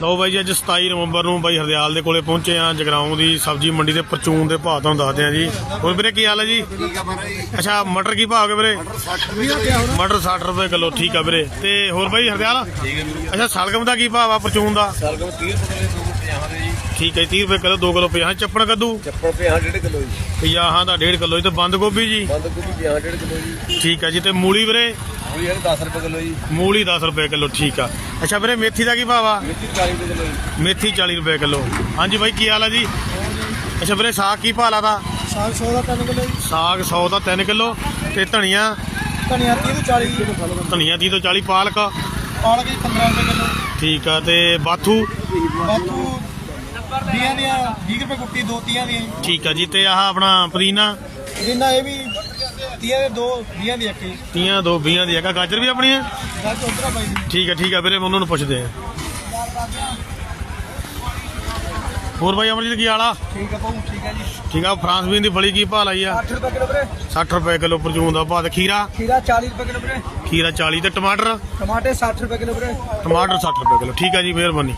ਲਓ ਬਾਈ ਅੱਜ 27 ਨਵੰਬਰ ਨੂੰ ਬਾਈ ਹਰਦਿਆਲ ਦੇ ਕੋਲੇ ਪਹੁੰਚੇ ਆ ਜਗਰਾਉਂ ਦੀ ਸਬਜ਼ੀ ਮੰਡੀ ਦੇ ਪਰਚੂਨ ਦੇ ਭਾਅ ਤੁਹਾਨੂੰ ਦੱਸਦੇ ਆ ਜੀ। ਹੋਰ ਵੀਰੇ ਕੀ ਹਾਲ ਹੈ ਜੀ? ਅੱਛਾ ਮਟਰ ਕੀ ਭਾਅ ਹੋ ਵੀਰੇ? 60 ਵੀ ਆ ਹੁਣ ਮਟਰ 60 ਰੁਪਏ ਕਿਲੋ ਠੀਕ ਆ ਵੀਰੇ। ਤੇ ਹੋਰ ਬਾਈ ਹਰਦਿਆਲ? ਹੈ ਵੀਰੇ ਅੱਛਾ ਸਲਗਮ ਦਾ ਕੀ ਭਾਅ ਆ ਪਰਚੂਨ ਦਾ? ਸਾਲਗਮ 30 ਰੁਪਏ ਦੇ 250 ਦੇ ਜੀ ਠੀਕ ਹੈ 30 ਰੁਪਏ ਕਿਲੋ 2 ਕਿਲੋ 50 ਚੱਪਣ ਕੱਦੂ? ਚੱਪਲ 50 1.5 ਕਿਲੋ ਜੀ 50 ਦਾ 1.5 ਕਿਲੋ ਜੀ। ਤੇ ਬੰਦ ਗੋਭੀ ਜੀ? ਬੰਦ ਗੋਭੀ 50 1.5 ਕਿਲੋ ਜੀ। ਠੀਕ ਹੈ ਜੀ ਤੇ ਮੂਲੀ ਵੀਰੇ? ਉਹ ਯਾਰ 10 ਰੁਪਏ ਕਿਲੋ ਜੀ। ਮੂਲੀ 10 ਰੁਪਏ ਕਿਲੋ ਠੀਕ ਆ। ਅੱਛਾ ਵੀਰੇ ਮੇਥੀ ਦਾ ਕੀ ਭਾਅ ਆ ਮਿਰਚੀ 40 ਰੁਪਏ ਕਿਲੋ ਜੀ। ਮੇਥੀ 40 ਰੁਪਏ ਕਿਲੋ। ਹਾਂਜੀ ਬਾਈ ਕੀ ਹਾਲ ਆ ਜੀ? ਅੱਛਾ ਵੀਰੇ ਸਾਗ ਕੀ ਭਾਅ ਲਾਦਾ ਸਾਗ 100 ਦਾ 3 ਕਿਲੋ ਜੀ। ਸਾਗ 100 ਦਾ 3 ਕਿਲੋ ਤੇ ਧਨੀਆ? ਧਨੀਆ 30 ਤੋਂ 40 ਕਿਲੋ ਧਨੀਆ 30 ਤੋਂ 40 ਪਾਲਕ? ਪਾਲਕ ਜੀ 15 ਰੁਪਏ ਕਿਲੋ। ਠੀਕ ਆ ਤੇ ਬਾਥੂ? ਬਾਥੂ ਦੀਆਂ ਦੀਆਂ 20 ਰੁਪਏ ਗੁੱਟੀ ਦੋ ਤੀਆਂ ਦੀਆਂ। ਠੀਕ ਆ ਜੀ ਤੇ ਆਹ ਆਪਣਾ ਪੁਦੀਨਾ? ਜਿੰਨਾ ਇਹ ਵੀ ਤੀਆਂ ਦੇ ਦੋ 20 ਦੀ ਇੱਕ ਜੀ ਤੀਆਂ ਦੋ 20 ਦੀ ਹੈਗਾ ਗਾਜਰ ਵੀ ਆਪਣੀ ਹੈ? ਗੱਜ ਉਧਰ ਬਾਈ ਠੀਕ ਆ ਠੀਕ ਆ ਵੀਰੇ ਮੈਂ ਉਹਨਾਂ ਨੂੰ ਪੁੱਛਦੇ ਆ ਹੋਰ ਬਾਈ ਅਮਰਜੀਤ ਕੀ ਹਾਲਾ ਠੀਕ ਆ ਪਾਉ ਠੀਕ ਆ ਜੀ। ਠੀਕ ਆ ਫਰਾਂਸ ਬੀਨ ਦੀ ਫਲੀ ਕੀ ਭਾਅ ਲਾਈ ਆ? 8 ਰੁਪਏ ਕਿਲੋ ਵੀਰੇ। 60 ਰੁਪਏ ਕਿਲੋ ਪਰਜੂਨ ਦਾ ਭਾਅ ਤੇ ਖੀਰਾ? ਖੀਰਾ 40 ਰੁਪਏ ਕਿਲੋ ਵੀਰੇ। ਖੀਰਾ 40 ਤੇ ਟਮਾਟਰ? ਟਮਾਟਰ 60 ਰੁਪਏ ਕਿਲੋ ਵੀਰੇ। ਟਮਾਟਰ 60 ਰੁਪਏ ਕਿਲੋ। ਠੀਕ ਆ ਜੀ ਮਿਹਰਬਾਨੀ